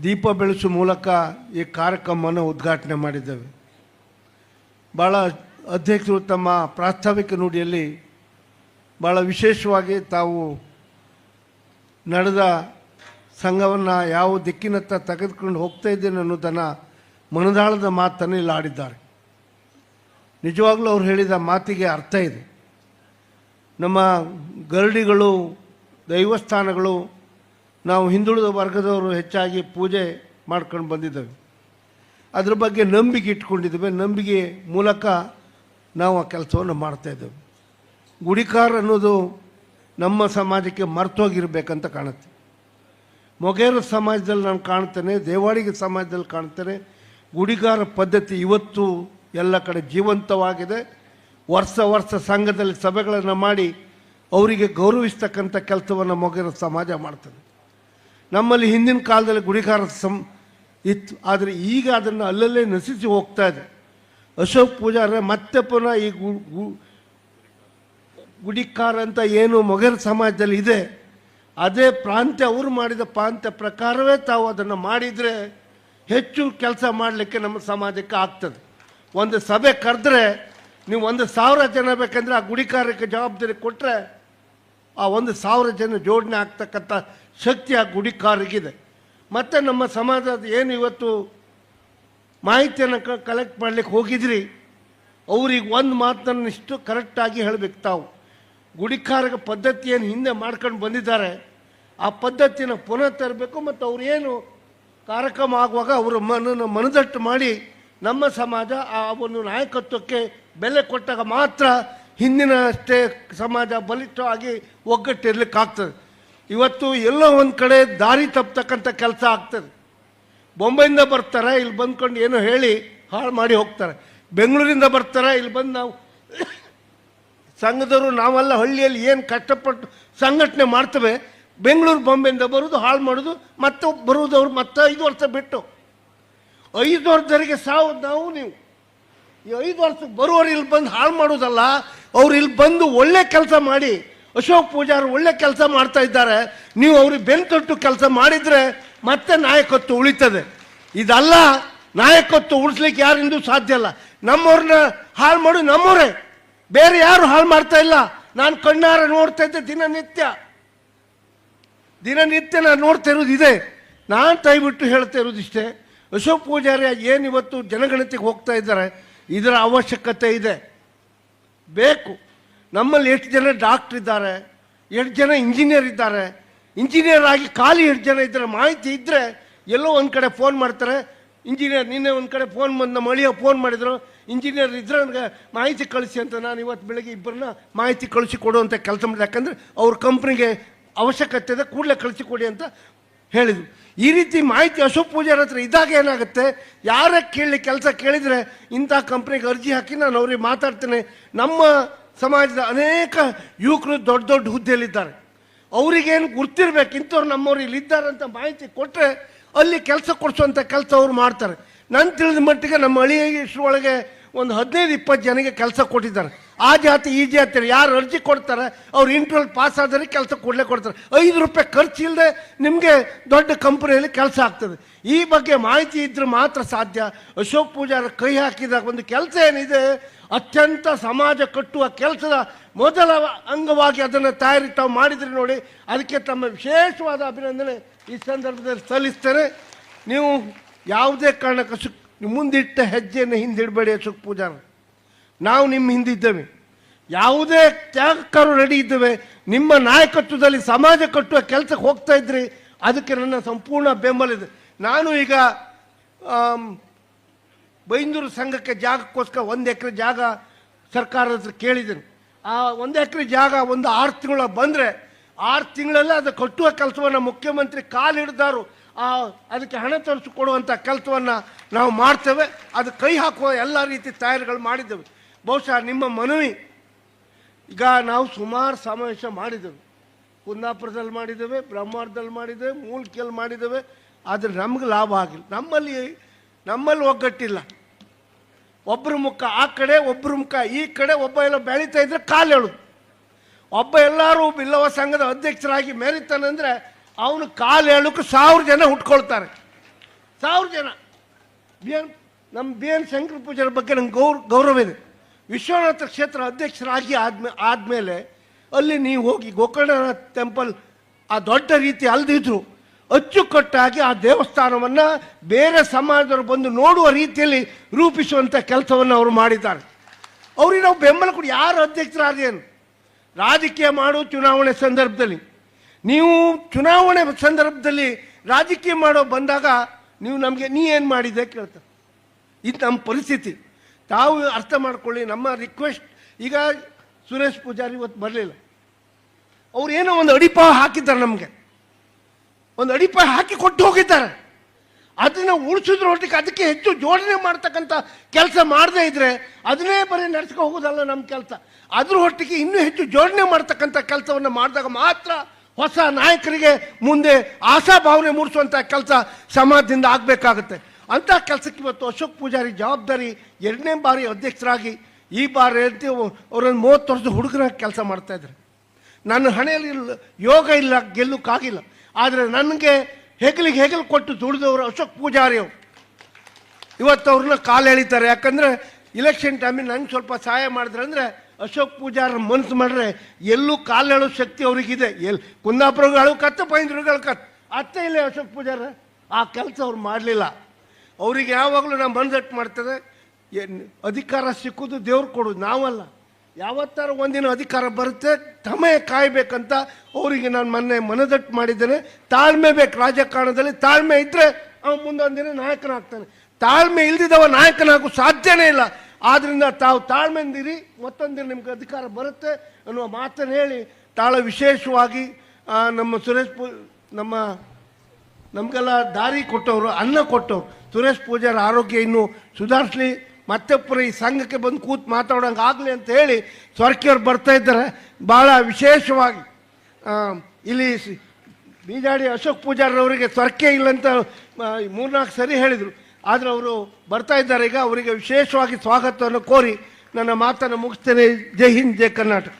ದೀಪ ಬೆಳೆಸುವ ಮೂಲಕ ಈ ಕಾರ್ಯಕ್ರಮವನ್ನು ಉದ್ಘಾಟನೆ ಮಾಡಿದ್ದೇವೆ. ಭಾಳ ಅಧ್ಯಕ್ಷರು ತಮ್ಮ ಪ್ರಾಸ್ತಾವಿಕ ನುಡಿಯಲ್ಲಿ ಭಾಳ ವಿಶೇಷವಾಗಿ ತಾವು ನಡೆದ ಸಂಘವನ್ನು ಯಾವ ದಿಕ್ಕಿನತ್ತ ತೆಗೆದುಕೊಂಡು ಹೋಗ್ತಾ ಇದ್ದೇನೆ ಅನ್ನೋದನ್ನು ಮನದಾಳದ ಮಾತನ್ನು ಇಲ್ಲಿ ಆಡಿದ್ದಾರೆ. ನಿಜವಾಗ್ಲೂ ಅವ್ರು ಹೇಳಿದ ಮಾತಿಗೆ ಅರ್ಥ ಇದೆ. ನಮ್ಮ ಗರಡಿಗಳು, ದೈವಸ್ಥಾನಗಳು ನಾವು ಹಿಂದುಳಿದ ವರ್ಗದವರು ಹೆಚ್ಚಾಗಿ ಪೂಜೆ ಮಾಡ್ಕೊಂಡು ಬಂದಿದ್ದೇವೆ. ಅದ್ರ ಬಗ್ಗೆ ನಂಬಿಕೆ ಇಟ್ಕೊಂಡಿದ್ದೇವೆ. ನಂಬಿಕೆ ಮೂಲಕ ನಾವು ಆ ಕೆಲಸವನ್ನು ಮಾಡ್ತಾಯಿದ್ದೇವೆ ಗುಡಿಕಾರ ಅನ್ನೋದು ನಮ್ಮ ಸಮಾಜಕ್ಕೆ ಮರ್ತೋಗಿರ್ಬೇಕಂತ ಕಾಣುತ್ತೆ. ಮೊಗೇರ ಸಮಾಜದಲ್ಲಿ ನಾನು ಕಾಣ್ತೇನೆ, ದೇವಾಡಿಗೆ ಸಮಾಜದಲ್ಲಿ ಕಾಣ್ತೇನೆ ಗುಡಿಗಾರ ಪದ್ಧತಿ ಇವತ್ತು ಎಲ್ಲ ಕಡೆ ಜೀವಂತವಾಗಿದೆ. ವರ್ಷ ವರ್ಷ ಸಂಘದಲ್ಲಿ ಸಭೆಗಳನ್ನು ಮಾಡಿ ಅವರಿಗೆ ಗೌರವಿಸ್ತಕ್ಕಂಥ ಕೆಲಸವನ್ನು ಮೊಗೇರ ಸಮಾಜ ಮಾಡ್ತದೆ. ನಮ್ಮಲ್ಲಿ ಹಿಂದಿನ ಕಾಲದಲ್ಲಿ ಗುಡಿಗಾರ ಸಂ ಇತ್ತು. ಆದರೆ ಈಗ ಅದನ್ನು ಅಲ್ಲಲ್ಲೇ ನಶಿಸಿ ಹೋಗ್ತಾ ಇದೆ. ಅಶೋಕ್ ಪೂಜಾರ ಮತ್ತೆ ಪುನಃ ಈ ಗುಡಿಕಾರ ಅಂತ ಏನು ಮೊಗರ್ ಸಮಾಜದಲ್ಲಿ ಇದೆ, ಅದೇ ಪ್ರಾಂತ್ಯ ಅವರು ಮಾಡಿದ ಪ್ರಾಂತ್ಯ ಪ್ರಕಾರವೇ ತಾವು ಅದನ್ನು ಮಾಡಿದರೆ ಹೆಚ್ಚು ಕೆಲಸ ಮಾಡಲಿಕ್ಕೆ ನಮ್ಮ ಸಮಾಜಕ್ಕೆ ಆಗ್ತದೆ. ಒಂದು ಸಭೆ ಕರೆದ್ರೆ ನೀವು ಒಂದು ಸಾವಿರ ಜನ ಬೇಕಂದರೆ ಆ ಗುಡಿಕಾರಕ್ಕೆ ಜವಾಬ್ದಾರಿ ಕೊಟ್ಟರೆ ಆ ಒಂದು ಸಾವಿರ ಜನ ಜೋಡಣೆ ಆಗ್ತಕ್ಕಂಥ ಶಕ್ತಿ ಆ ಗುಡಿಕಾರರಿಗಿದೆ ಮತ್ತು ನಮ್ಮ ಸಮಾಜದ ಏನು ಇವತ್ತು ಮಾಹಿತಿಯನ್ನು ಕಲೆಕ್ಟ್ ಮಾಡಲಿಕ್ಕೆ ಹೋಗಿದ್ರಿ? ಅವ್ರಿಗೆ ಒಂದು ಮಾತನ್ನು ಇಷ್ಟು ಕರೆಕ್ಟಾಗಿ ಹೇಳಬೇಕು ತಾವು. ಗುಡಿಕಾರಕ ಪದ್ಧತಿಯನ್ನು ಹಿಂದೆ ಮಾಡ್ಕೊಂಡು ಬಂದಿದ್ದಾರೆ. ಆ ಪದ್ಧತಿನ ಪುನಃ ತರಬೇಕು ಮತ್ತು ಅವ್ರು ಏನು ಕಾರ್ಯಕ್ರಮ ಆಗುವಾಗ ಅವರ ಮನನ ಮನದಟ್ಟು ಮಾಡಿ ನಮ್ಮ ಸಮಾಜ ಆ ಒಂದು ನಾಯಕತ್ವಕ್ಕೆ ಬೆಲೆ ಕೊಟ್ಟಾಗ ಮಾತ್ರ ಹಿಂದಿನ ಅಷ್ಟೇ ಸಮಾಜ ಬಲಿಷ್ಠವಾಗಿ ಒಗ್ಗಟ್ಟಿರ್ಲಿಕ್ಕಾಗ್ತದೆ. ಇವತ್ತು ಎಲ್ಲೋ ಒಂದು ಕಡೆ ದಾರಿ ತಪ್ಪತಕ್ಕಂಥ ಕೆಲಸ ಆಗ್ತದೆ. ಬೊಂಬೈಯಿಂದ ಬರ್ತಾರೆ, ಇಲ್ಲಿ ಬಂದ್ಕೊಂಡು ಏನೋ ಹೇಳಿ ಹಾಳು ಮಾಡಿ ಹೋಗ್ತಾರೆ. ಬೆಂಗಳೂರಿಂದ ಬರ್ತಾರೆ, ಇಲ್ಲಿ ಬಂದು ನಾವು ಸಂಘದವರು ನಾವೆಲ್ಲ ಹಳ್ಳಿಯಲ್ಲಿ ಏನು ಕಷ್ಟಪಟ್ಟು ಸಂಘಟನೆ ಮಾಡ್ತೇವೆ, ಬೆಂಗಳೂರು ಬೊಂಬೆಯಿಂದ ಬರೋದು, ಹಾಳು ಮಾಡೋದು, ಮತ್ತೆ ಬರುವುದವ್ರು ಮತ್ತೆ ಐದು ವರ್ಷ ಬಿಟ್ಟು. ಐದು ವರ್ಷದವರೆಗೆ ಸಾವು ನಾವು ನೀವು. ಈ ಐದು ವರ್ಷಕ್ಕೆ ಬರುವವರು ಇಲ್ಲಿ ಬಂದು ಹಾಳು ಮಾಡೋದಲ್ಲ, ಅವ್ರು ಇಲ್ಲಿ ಬಂದು ಒಳ್ಳೆ ಕೆಲಸ ಮಾಡಿ ಅಶೋಕ್ ಪೂಜಾರು ಒಳ್ಳೆ ಕೆಲಸ ಮಾಡ್ತಾ ಇದ್ದಾರೆ. ನೀವು ಅವ್ರಿಗೆ ಬೆನ್ ತೊಟ್ಟು ಕೆಲಸ ಮಾಡಿದರೆ ಮತ್ತೆ ನಾಯಕತ್ವ ಉಳಿತದೆ. ಇದಲ್ಲ, ನಾಯಕತ್ವ ಉಳಿಸ್ಲಿಕ್ಕೆ ಯಾರಿಂದೂ ಸಾಧ್ಯ ಇಲ್ಲ. ನಮ್ಮವ್ರನ್ನ ಹಾಳು ಮಾಡು, ನಮ್ಮವರೇ. ಬೇರೆ ಯಾರು ಹಾಳು ಮಾಡ್ತಾ ಇಲ್ಲ. ನಾನು ಕಣ್ಣಾರ ನೋಡ್ತಾ ಇದ್ದೆ, ದಿನನಿತ್ಯ. ದಿನನಿತ್ಯ ನಾನು ನೋಡ್ತಾ ಇರೋದು ಇದೆ. ನಾನು ದಯವಿಟ್ಟು ಹೇಳ್ತಾ ಇರೋದು ಇಷ್ಟೇ. ಅಶೋಕ್ ಪೂಜಾರಿ ಏನಿವತ್ತು ಜನಗಣತಿಗೆ ಹೋಗ್ತಾ ಇದ್ದಾರೆ, ಇದರ ಅವಶ್ಯಕತೆ ಇದೆ. ಬೇಕು. ನಮ್ಮಲ್ಲಿ ಎಷ್ಟು ಜನ ಡಾಕ್ಟ್ರ್ ಇದ್ದಾರೆ, ಎಷ್ಟು ಜನ ಇಂಜಿನಿಯರ್ ಇದ್ದಾರೆ ಇಂಜಿನಿಯರ್ ಆಗಿ ಖಾಲಿ ಎಷ್ಟು ಜನ ಇದ್ದಾರೆ ಮಾಹಿತಿ ಇದ್ದರೆ ಎಲ್ಲೋ ಒಂದು ಕಡೆ ಫೋನ್ ಮಾಡ್ತಾರೆ. ಇಂಜಿನಿಯರ್ ನಿನ್ನೆ ಒಂದು ಕಡೆ ಫೋನ್ ಬಂದು ನಮ್ಮ ಅಳಿಯ ಫೋನ್ ಮಾಡಿದ್ರು. ಇಂಜಿನಿಯರ್ ಇದ್ರೆ ನನಗೆ ಮಾಹಿತಿ ಕಳಿಸಿ ಅಂತ ನಾನು ಇವತ್ತು ಬೆಳಗ್ಗೆ ಇಬ್ಬರನ್ನ ಮಾಹಿತಿ ಕಳಿಸಿ ಕೊಡುವಂಥ ಕೆಲಸ ಮಾಡಿದೆ. ಯಾಕಂದರೆ ಅವ್ರ ಕಂಪ್ನಿಗೆ ಅವಶ್ಯಕತೆ ಇದೆ, ಕೂಡಲೇ ಕಳಿಸಿ ಕೊಡಿ ಅಂತ ಹೇಳಿದ್ರು. ಈ ರೀತಿ ಮಾಹಿತಿ ಅಶೋಕ್ ಪೂಜಾರ ಹತ್ರ ಇದ್ದಾಗ ಏನಾಗುತ್ತೆ? ಯಾರೇ ಕೇಳಿ ಕೆಲಸ ಕೇಳಿದರೆ ಇಂಥ ಕಂಪ್ನಿಗೆ ಅರ್ಜಿ ಹಾಕಿ ನಾನು ಅವ್ರಿಗೆ ಮಾತಾಡ್ತೇನೆ. ನಮ್ಮ ಸಮಾಜದ ಅನೇಕ ಯುವಕರು ದೊಡ್ಡ ದೊಡ್ಡ ಹುದ್ದೆಯಲ್ಲಿದ್ದಾರೆ. ಅವರಿಗೇನು ಗುರ್ತಿರ್ಬೇಕು? ಇಂಥವ್ರು ನಮ್ಮವ್ರು ಇಲ್ಲಿ ಇದ್ದಾರೆ ಅಂತ ಮಾಹಿತಿ ಕೊಟ್ಟರೆ ಅಲ್ಲಿ ಕೆಲಸ ಕೊಡಿಸುವಂಥ ಕೆಲಸ ಅವ್ರು ಮಾಡ್ತಾರೆ. ನಾನು ತಿಳಿದ ಮಟ್ಟಿಗೆ ನಮ್ಮ ಅಳಿಯ ಒಳಗೆ ಒಂದು ಹದಿನೈದು, ಇಪ್ಪತ್ತು ಜನಕ್ಕೆ ಕೆಲಸ ಕೊಟ್ಟಿದ್ದಾರೆ. ಆ ಜಾತಿ, ಈ ಜಾತಿ ಯಾರು ಅರ್ಜಿ ಕೊಡ್ತಾರೆ, ಅವ್ರು ಇಂಟರ್ವಲ್ ಪಾಸ್ ಆದರೆ ಕೆಲಸ ಕೊಡಲೇ ಕೊಡ್ತಾರೆ. ಐದು ರೂಪಾಯಿ ಖರ್ಚು ಇಲ್ಲದೆ ನಿಮಗೆ ದೊಡ್ಡ ಕಂಪನಿಯಲ್ಲಿ ಕೆಲಸ ಆಗ್ತದೆ. ಈ ಬಗ್ಗೆ ಮಾಹಿತಿ ಇದ್ದರೆ ಮಾತ್ರ ಸಾಧ್ಯ. ಅಶೋಕ್ ಪೂಜಾರ ಕೈ ಹಾಕಿದಾಗ ಒಂದು ಕೆಲಸ ಏನಿದೆ ಅತ್ಯಂತ ಸಮಾಜ ಕಟ್ಟುವ ಕೆಲಸದ ಮೊದಲ ಅಂಗವಾಗಿ ಅದನ್ನು ತಯಾರಿ ತಾವು ಮಾಡಿದ್ರಿ ನೋಡಿ, ಅದಕ್ಕೆ ತಮ್ಮ ವಿಶೇಷವಾದ ಅಭಿನಂದನೆ ಈ ಸಂದರ್ಭದಲ್ಲಿ ಸಲ್ಲಿಸ್ತೇನೆ. ನೀವು ಯಾವುದೇ ಕಾರಣಕ್ಕೆ ಸುಖ ಮುಂದಿಟ್ಟ ಹೆಜ್ಜೆಯನ್ನು ಹಿಂದಿಡಬೇಡಿ ಸುಖ ಪೂಜಾರ. ನಾವು ನಿಮ್ಮ ಹಿಂದಿದ್ದೇವೆ. ಯಾವುದೇ ತ್ಯಾಗಕ್ಕರು ರೆಡಿ ಇದ್ದೇವೆ. ನಿಮ್ಮ ನಾಯಕತ್ವದಲ್ಲಿ ಸಮಾಜ ಕಟ್ಟುವ ಕೆಲಸಕ್ಕೆ ಹೋಗ್ತಾ ಇದ್ರಿ. ಅದಕ್ಕೆ ನನ್ನ ಸಂಪೂರ್ಣ ಬೆಂಬಲ ಇದೆ. ನಾನು ಈಗ ಬೈಂದೂರು ಸಂಘಕ್ಕೆ ಜಾಗಕ್ಕೋಸ್ಕರ ಒಂದು ಎಕರೆ ಜಾಗ ಸರ್ಕಾರದ ಹತ್ರ ಕೇಳಿದ್ದೀನಿ. ಆ ಒಂದು ಎಕರೆ ಜಾಗ ಒಂದು ಆರು ತಿಂಗಳ ಬಂದರೆ ಆರು ತಿಂಗಳಲ್ಲೇ ಅದು ಕಟ್ಟುವ ಕೆಲಸವನ್ನು ಮುಖ್ಯಮಂತ್ರಿ ಕಾಲು ಹಿಡಿದಾರು. ಆ ಅದಕ್ಕೆ ಹಣ ತರಿಸಿ ಕೊಡುವಂಥ ಕೆಲಸವನ್ನು ನಾವು ಮಾಡ್ತೇವೆ. ಅದು ಕೈ ಹಾಕುವ ಎಲ್ಲ ರೀತಿ ತಯಾರಿಗಳು ಮಾಡಿದ್ದೇವೆ. ಬಹುಶಃ ನಿಮ್ಮ ಮನವಿ ಈಗ ನಾವು ಸುಮಾರು ಸಮಾವೇಶ ಮಾಡಿದ್ದೇವೆ. ಕುಂದಾಪುರದಲ್ಲಿ ಮಾಡಿದ್ದೇವೆ ಬ್ರಹ್ಮಾರ್ದಲ್ಲಿ ಮಾಡಿದ್ದೇವೆ, ಮೂಲ್ಕಿಯಲ್ಲಿ ಮಾಡಿದ್ದೇವೆ. ಆದರೆ ನಮ್ಗೆ ಲಾಭ ಆಗಿಲ್ಲ. ನಮ್ಮಲ್ಲಿ ನಮ್ಮಲ್ಲಿ ಒಗ್ಗಟ್ಟಿಲ್ಲ. ಒಬ್ಬರ ಮುಖ ಆ ಕಡೆ ಒಬ್ಬರು ಮುಖ ಈ ಕಡೆ, ಒಬ್ಬ ಎಲ್ಲ ಬೆಳೀತಾ ಇದ್ರೆ ಕಾಲು ಹೇಳು ಒಬ್ಬ ಎಲ್ಲರೂ ಬಿಲ್ಲವ ಸಂಘದ ಅಧ್ಯಕ್ಷರಾಗಿ ಮೇಲಿತಾನಂದ್ರೆ ಅವನು ಕಾಲು ಹೇಳೋಕ್ಕೆ ಸಾವಿರ ಜನ ಹುಟ್ಕೊಳ್ತಾರೆ ಸಾವಿರ ಜನ. ಬಿ ಎನ್ ನಮ್ಮ ಬಿ ಎನ್ ಶಂಕರ ಪೂಜಾರ ಬಗ್ಗೆ ನಂಗೆ ಗೌರ್, ಗೌರವ ಇದೆ. ವಿಶ್ವನಾಥ ಕ್ಷೇತ್ರ ಅಧ್ಯಕ್ಷರಾಗಿ ಆದ್ಮೇ, ಆದಮೇಲೆ ಅಲ್ಲಿ ನೀವು ಹೋಗಿ ಗೋಕರ್ಣನಾಥ ಟೆಂಪಲ್ ಆ ದೊಡ್ಡ ರೀತಿ ಅಲ್ದಿದ್ರು ಅಚ್ಚುಕಟ್ಟಾಗಿ ಆ ದೇವಸ್ಥಾನವನ್ನು ಬೇರೆ ಸಮಾಜದವರು ಬಂದು ನೋಡುವ ರೀತಿಯಲ್ಲಿ ರೂಪಿಸುವಂಥ ಕೆಲಸವನ್ನು ಅವರು ಮಾಡಿದ್ದಾರೆ. ಅವ್ರಿಗೆ ನಾವು ಬೆಂಬಲ ಕೊಡಿ, ಯಾರು ಅಧ್ಯಕ್ಷರಾದೇನು? ರಾಜಕೀಯ ಮಾಡು ಚುನಾವಣೆ ಸಂದರ್ಭದಲ್ಲಿ. ನೀವು ಚುನಾವಣೆ ಸಂದರ್ಭದಲ್ಲಿ ರಾಜಕೀಯ ಮಾಡೋ ಬಂದಾಗ ನೀವು ನಮಗೆ ನೀ ಏನು ಮಾಡಿದೆ ಕೇಳ್ತಾರೆ. ಇದು ನಮ್ಮ ಪರಿಸ್ಥಿತಿ. ತಾವು ಅರ್ಥ ಮಾಡ್ಕೊಳ್ಳಿ, ನಮ್ಮ ರಿಕ್ವೆಸ್ಟ್ ಈಗ ಸುರೇಶ್ ಪೂಜಾರಿ ಇವತ್ತು ಬರಲಿಲ್ಲ. ಅವ್ರು ಏನೋ ಒಂದು ಅಡಿಪಾವ ಹಾಕಿದ್ದಾರೆ ನಮಗೆ. ಒಂದು ಅಡಿಪಾಯ ಹಾಕಿ ಕೊಟ್ಟು ಹೋಗಿದ್ದಾರೆ. ಅದನ್ನ ಉಳಿಸಿದ್ರ ಒಟ್ಟಿಗೆ ಅದಕ್ಕೆ ಹೆಚ್ಚು ಜೋಡಣೆ ಮಾಡ್ತಕ್ಕಂಥ ಕೆಲಸ ಮಾಡದೇ ಇದ್ರೆ ಅದನ್ನೇ ಬರೀ ನಡೆಸ್ಕೊ ಹೋಗೋದಲ್ಲ ನಮ್ಮ ಕೆಲಸ. ಅದ್ರ ಒಟ್ಟಿಗೆ ಇನ್ನೂ ಹೆಚ್ಚು ಜೋಡಣೆ ಮಾಡ್ತಕ್ಕಂಥ ಕೆಲಸವನ್ನು ಮಾಡಿದಾಗ ಮಾತ್ರ ಹೊಸ ನಾಯಕರಿಗೆ ಮುಂದೆ ಆಶಾಭಾವನೆ ಮೂಡಿಸುವಂಥ ಕೆಲಸ ಸಮಾಜದಿಂದ ಆಗಬೇಕಾಗುತ್ತೆ. ಅಂಥ ಕೆಲಸಕ್ಕೆ ಇವತ್ತು ಅಶೋಕ್ ಪೂಜಾರಿ ಜವಾಬ್ದಾರಿ ಎರಡನೇ ಬಾರಿ ಅಧ್ಯಕ್ಷರಾಗಿ ಈ ಬಾರಿ ಅಂತ ಅವರನ್ನು ಮೂವತ್ತು ವರ್ಷದ ಹುಡುಗರಾಗಿ ಕೆಲಸ ಮಾಡ್ತಾ ಇದ್ದಾರೆ. ನನ್ನ ಹಣೆಯಲ್ಲಿ ಯೋಗ ಇಲ್ಲ, ಗೆಲ್ಲಕ್ಕಾಗಿಲ್ಲ. ಆದರೆ ನನಗೆ ಹೆಗಲಿಗೆ ಹೆಗಲು ಕೊಟ್ಟು ದುಡಿದವರು ಅಶೋಕ್ ಪೂಜಾರಿ ಅವರು. ಇವತ್ತು ಅವ್ರನ್ನ ಕಾಲು ಎಳಿತಾರೆ. ಯಾಕಂದ್ರೆ ಇಲೆಕ್ಷನ್ ಟೈಮಿಗೆ ನಂಗೆ ಸ್ವಲ್ಪ ಸಹಾಯ ಮಾಡಿದ್ರೆ ಅಂದರೆ ಅಶೋಕ್ ಪೂಜಾರ ಮನಸ್ಸು ಮಾಡಿದ್ರೆ ಎಲ್ಲೂ ಕಾಲು ಎಳೋ ಶಕ್ತಿ ಅವ್ರಿಗಿದೆ. ಎಲ್ಲಿ ಕುಂದಾಪುರಗಳು ಕತ್ತ ಪೈಂದ್ರಗಳು ಕತ್ತು ಅತ್ತೆ ಇಲ್ಲ ಅಶೋಕ್ ಪೂಜಾರ. ಆ ಕೆಲಸ ಅವ್ರು ಮಾಡಲಿಲ್ಲ. ಅವ್ರಿಗೆ ಯಾವಾಗಲೂ ನಮ್ಮ ಮನಸ್ಸಟ್ಟು ಮಾಡ್ತದೆ ಅಧಿಕಾರ ಸಿಕ್ಕುದು ದೇವ್ರು ಕೊಡೋದು ನಾವಲ್ಲ. ಯಾವತ್ತಾರ ಒಂದಿನ ಅಧಿಕಾರ ಬರುತ್ತೆ, ಸಮಯ ಕಾಯಬೇಕಂತ ಅವರಿಗೆ ನಾನು ಮೊನ್ನೆ ಮನದಟ್ಟು ಮಾಡಿದ್ದೇನೆ. ತಾಳ್ಮೆ ಬೇಕು ರಾಜಕಾರಣದಲ್ಲಿ, ತಾಳ್ಮೆ ಇದ್ದರೆ ಅವನು ಮುಂದೊಂದು ದಿನ ನಾಯಕನಾಗ್ತಾನೆ. ತಾಳ್ಮೆ ಇಲ್ದಿದ್ದವ ನಾಯಕನಾಗೋ ಸಾಧ್ಯನೇ ಇಲ್ಲ. ಆದ್ದರಿಂದ ತಾವು ತಾಳ್ಮೆಂದಿರಿ ಮತ್ತೊಂದು ದಿನ ನಿಮ್ಗೆ ಅಧಿಕಾರ ಬರುತ್ತೆ ಅನ್ನುವ ಮಾತನ್ನು ಹೇಳಿ, ತಾಳ ವಿಶೇಷವಾಗಿ ನಮ್ಮ ಸುರೇಶ್ ಪೂ, ನಮ್ಮ, ನಮಗೆಲ್ಲ ದಾರಿ ಕೊಟ್ಟವರು, ಅನ್ನ ಕೊಟ್ಟವರು. ಸುರೇಶ್ ಪೂಜಾರ ಆರೋಗ್ಯ ಇನ್ನೂ ಸುಧಾರಿಸ್ಲಿ. ಮತ್ತೆ ಪುರ ಈ ಸಂಘಕ್ಕೆ ಬಂದು ಕೂತು ಮಾತಾಡೋಂಗೆ ಆಗಲಿ ಅಂತ ಹೇಳಿ ಸ್ವರ್ಕಿಯವ್ರು ಬರ್ತಾ ಇದ್ದಾರೆ. ಭಾಳ ವಿಶೇಷವಾಗಿ ಇಲ್ಲಿ ಬೀಜಾಡಿ ಅಶೋಕ್ ಪೂಜಾರವರಿಗೆ ಸ್ವರ್ಕೆ ಇಲ್ಲ ಅಂತ ಮೂರ್ನಾಲ್ಕು ಸರಿ ಹೇಳಿದರು. ಆದರೆ ಅವರು ಬರ್ತಾ ಇದ್ದಾರೆ. ಈಗ ಅವರಿಗೆ ವಿಶೇಷವಾಗಿ ಸ್ವಾಗತವನ್ನು ಕೋರಿ ನನ್ನ ಮಾತನ್ನು ಮುಗಿಸ್ತೇನೆ. ಜೈ ಹಿಂದ್, ಜೈ ಕರ್ನಾಟಕ.